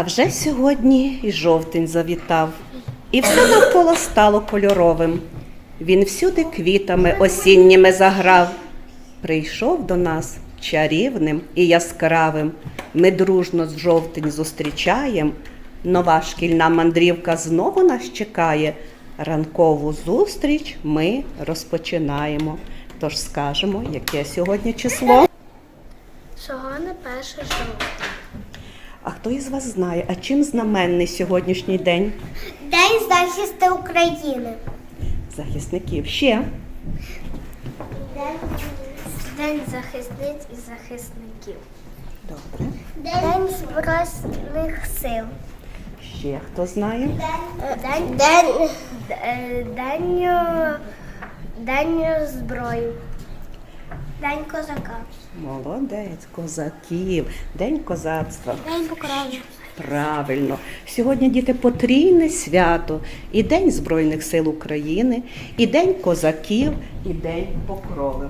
А вже сьогодні і жовтень завітав, і все навколо стало кольоровим. Він всюди квітами осінніми заграв. Прийшов до нас чарівним і яскравим. Ми дружно з жовтень зустрічаєм. Нова шкільна мандрівка знову нас чекає. Ранкову зустріч ми розпочинаємо. Тож скажемо, яке сьогодні число. Сьогодні перше жовтня. А хто із вас знає, а чим знаменний сьогоднішній день День захисту України. захисників? Ще День, День захисниць і захисників. добре. День Збройних сил. Ще хто знає? День, день, е, день, е, день зброї. День козака. Молодець, козаків, день козацтва. День покрову. Правильно. Сьогодні діти потрійне свято. І День Збройних сил України, і День козаків, і День покрови.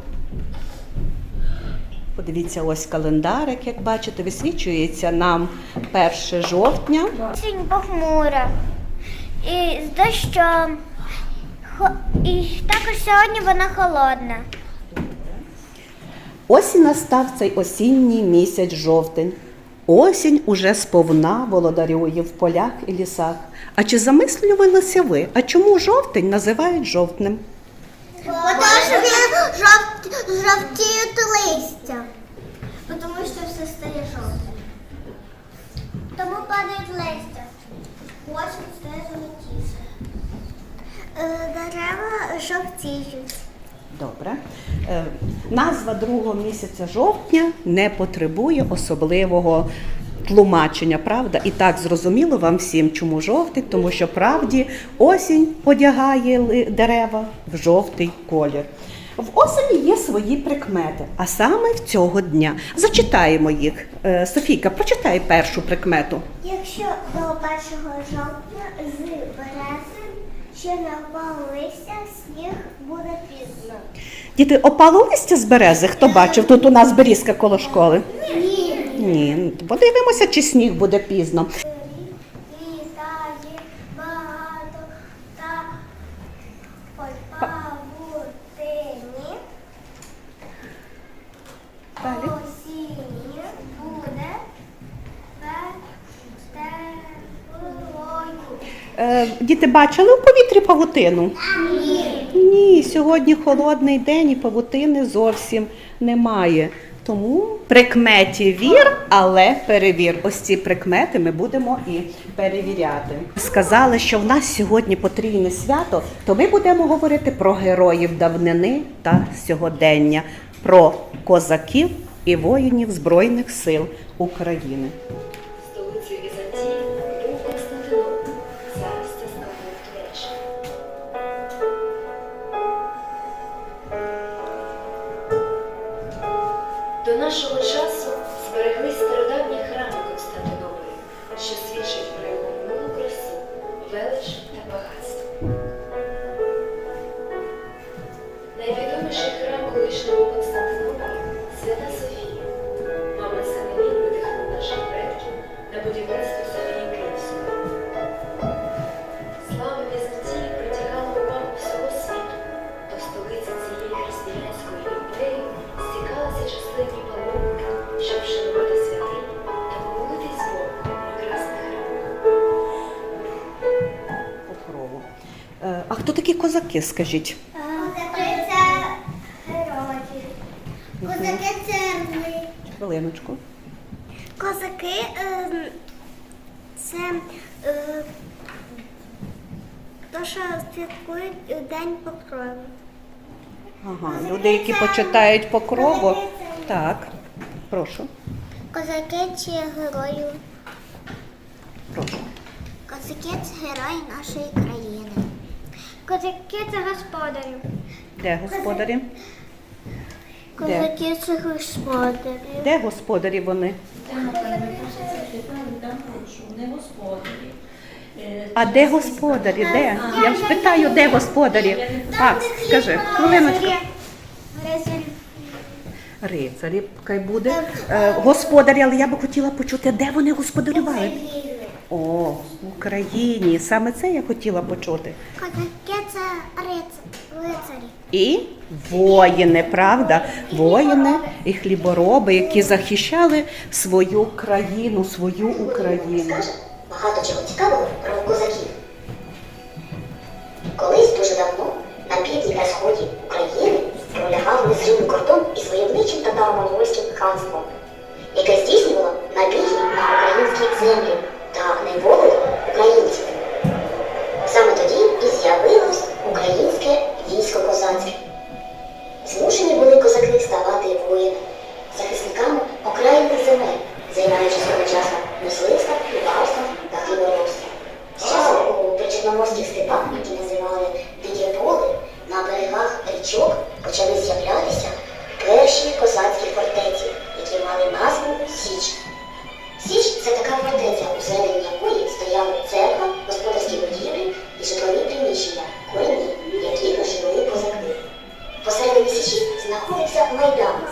Подивіться, ось календарик, як бачите, висвічується нам 1 жовтня. Осінь похмура. І з дощом. І також сьогодні вона холодна. Ось і настав цей осінній місяць жовтень. Осінь уже сповна володарює в полях і лісах. А чи замислювалися ви? А чому жовтень називають жовтнем? Тому що він жовт, жовтіють листя. Тому що все стає жовтим. Тому падають листя. Осінь стає золотіше. Дерева жовтіють. Добре. Е, назва другого місяця жовтня не потребує особливого тлумачення, правда? І так зрозуміло вам всім, чому жовтий, тому що правді осінь одягає дерева в жовтий колір. В осені є свої прикмети, а саме в цього дня. Зачитаємо їх. Е, Софійка, прочитай першу прикмету. Якщо до 1 жовтня з берези ще не опало листя, сніг буде пізно. Діти, опало листя з берези. Хто бачив? Тут у нас берізка коло школи. Ні. Ні, подивимося, чи сніг буде пізно. Літає багато та ой, павутині. Далі. Осінь буде теплою. Е, діти бачили в повітрі павутину? Ні, сьогодні холодний день і павутини зовсім немає. Тому прикметі вір, але перевір. Ось ці прикмети ми будемо і перевіряти. Сказали, що в нас сьогодні потрійне свято, то ми будемо говорити про героїв давнини та сьогодення, про козаків і воїнів Збройних сил України. До нашого часу збереглись стародавні храми Константинополя, що хто такі козаки, скажіть? Козаки це герої. Козаки це орли. Хвилиночку. Козаки ем, це е, то, що святкують е, День покрови. Ага, люди, які почитають покрову. Так, прошу, Козаки чи герої? прошу. Козаки це герої нашої країни. Козаки це господарі. Де господарі? Козаки це господарі. Де господарі вони? А де господарі? Де? Я ж питаю, де господарі? Так, скажи, хвилиночку. Рицарі, хай буде. Е, господарі, але я би хотіла почути, де вони господарювали. О, в Україні. Саме це я хотіла почути. Козаки це лицарі. І воїни, правда? Воїни і хлібороби, які захищали свою країну, свою Україну. багато чого цікавого про козаків. Колись дуже давно на півдні та сході України пролягав незримий кордон із войовничим татаро-монгольським ханством, яке здійснювало набіги на українські землі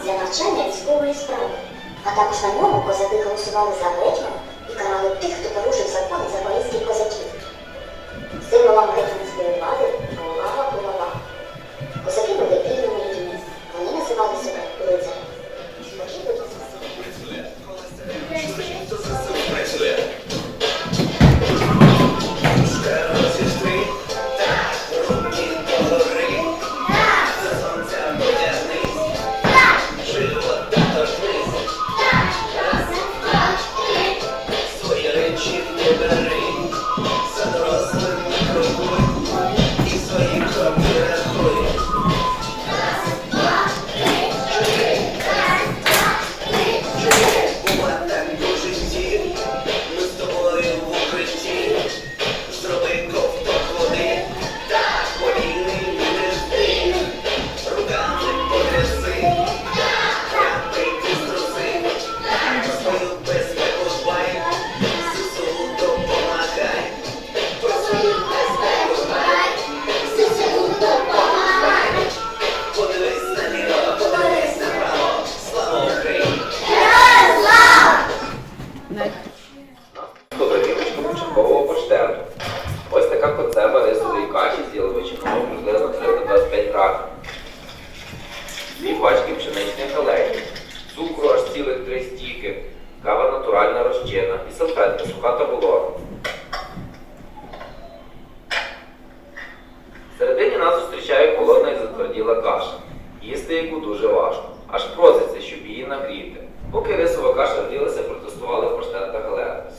для навчання військової справи, а також на ньому козаки голосували за гетьмана і карали тих, хто порушив закони запорізьких козаків. Символом гетьманської влади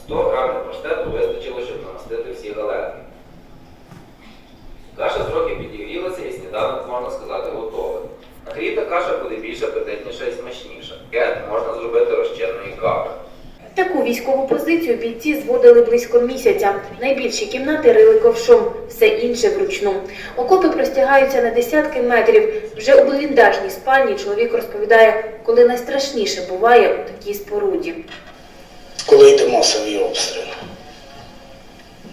100 грамів паштету вистачило, щоб намастити всі галети. Каша трохи підігрілася і сніданок, можна сказати, готовий. Нагріта каша буде більш апетитніша і смачніша. Кет можна зробити розчинної кави. Таку військову позицію бійці зводили близько місяця. Найбільші кімнати рили ковшом, все інше вручну. Окопи простягаються на десятки метрів. Вже у бліндажній спальні чоловік розповідає, коли найстрашніше буває у такій споруді. Коли йде масові обстріли.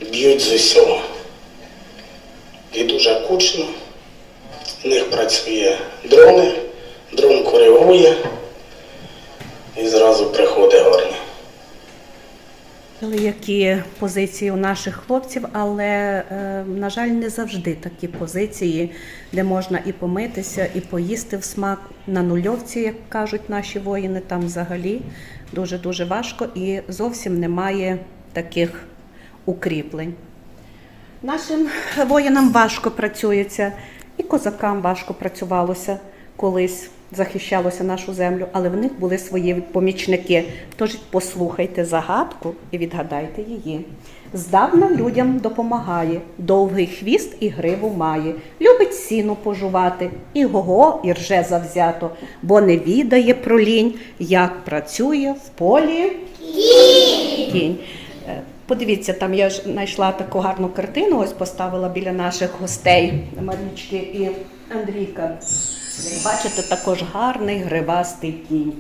Б'ють з усього. І дуже кучно. В них працює дрони, дрон коригує і зразу приходить горня. Які позиції у наших хлопців, але, е, на жаль, не завжди такі позиції, де можна і помитися, і поїсти в смак. На нульовці, як кажуть наші воїни, там взагалі дуже-дуже важко і зовсім немає таких укріплень. Нашим воїнам важко працюється, і козакам важко працювалося колись, захищалося нашу землю, але в них були свої помічники. Тож послухайте загадку і відгадайте її. Здавна людям допомагає, довгий хвіст і гриву має, любить сіну пожувати, і гого, і рже завзято, бо не відає про лінь, як працює в полі кінь. Е, Подивіться, там я ж знайшла таку гарну картину, ось поставила біля наших гостей Марічки і Андрійка. Бачите, також гарний гривастий кінь.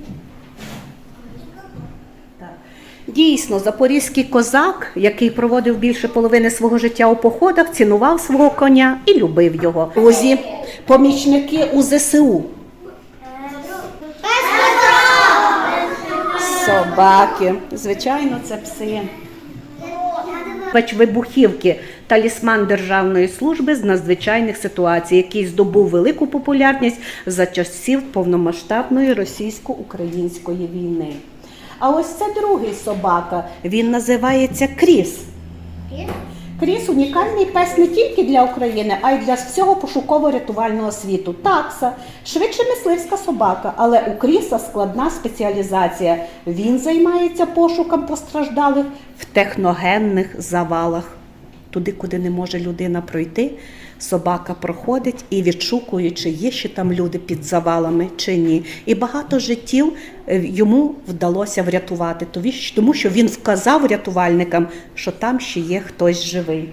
Дійсно, запорізький козак, який проводив більше половини свого життя у походах, цінував свого коня і любив його. Друзі, помічники у ЗСУ. Собаки. Звичайно, це пси. Постачувач вибухівки, талісман Державної служби з надзвичайних ситуацій, який здобув велику популярність за часів повномасштабної російсько-української війни. А ось це другий собака. Він називається Кріс. Кріс унікальний пес не тільки для України, а й для всього пошуково-рятувального світу. Такса, швидше мисливська собака, але у Кріса складна спеціалізація. Він займається пошуком постраждалих в техногенних завалах. Туди, куди не може людина пройти, собака проходить і відшукує, чи є ще там люди під завалами чи ні. І багато життів е, йому вдалося врятувати, тому що він вказав рятувальникам, що там ще є хтось живий.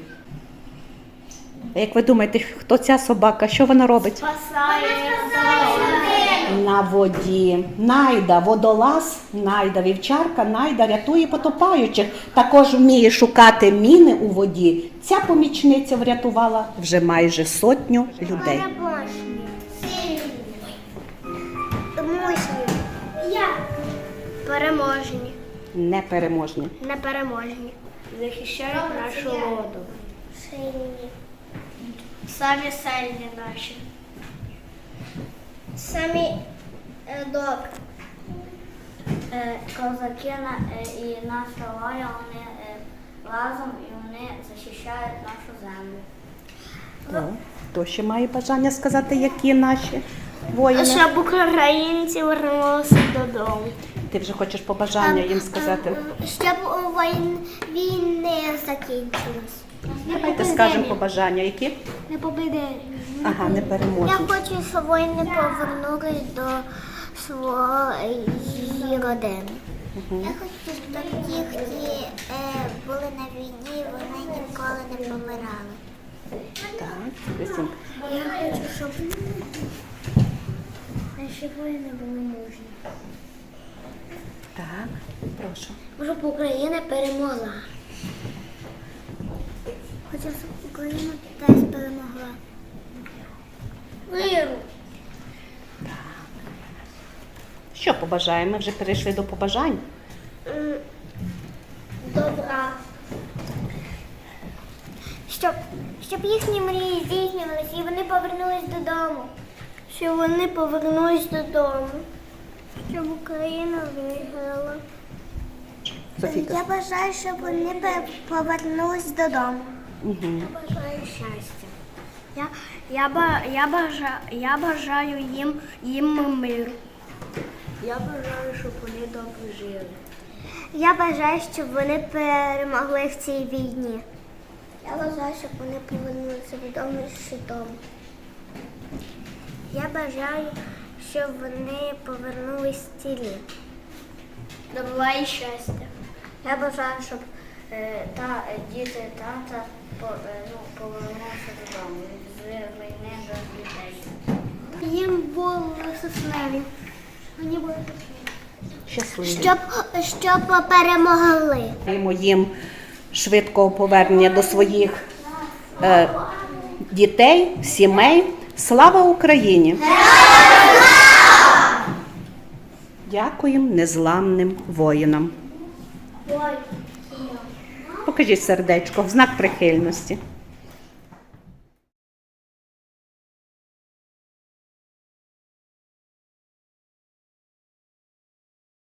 Як ви думаєте, хто ця собака? Що вона робить? На воді. Найда, водолаз, найда, вівчарка, найда рятує потопаючих. Також вміє шукати міни у воді. Ця помічниця врятувала вже майже сотню людей. Переможні. Я. Переможні. Непереможні. Непереможні. Захищають нашу воду. Сильні. Самі сильні наші. Самі е, добрі. Е, козаки е, і наша воля, вони разом і вони захищають нашу землю. О, Хто ще має бажання сказати, які наші воїни? Щоб українці вернулися додому. Ти вже хочеш побажання їм сказати? Щоб війн, війни закінчились. Давайте скажемо побажання, які? Не побіди. Ага, не Я хочу, щоб воїни повернулись до своєї родини. Я хочу, щоб ті, хто е, були на війні, вони ніколи не помирали. Так. Я хочу, щоб наші воїни були мужні. Так, прошу. Щоб Україна перемогла. Хочу, щоб Україна теж перемогла. Миру. Що побажаємо? Ми вже перейшли до побажань. Добра. Щоб, щоб їхні мрії здійснювалися і вони повернулись додому. Щоб вони повернулись додому. Щоб Україна виграла. Софійка. Я бажаю, щоб вони повернулись додому. Угу. Я бажаю щастя. Я, я, ба- я, бажа, я бажаю їм, їм миру. Я бажаю, щоб вони добре жили. Я бажаю, щоб вони перемогли в цій війні. Я бажаю, щоб вони повернулися додому з щитом. Я бажаю, щоб вони повернулись цілі. Добра і щастя. Я бажаю, щоб е, та, е, діти тата по, е, ну, повернулися додому з до дітей. Їм було соснові. Вони були Щасливі. щоб, щоб перемогли. Їм швидкого повернення до своїх е, дітей, сімей. Слава Україні! Дякуємо незламним воїнам. Покажіть сердечко в знак прихильності.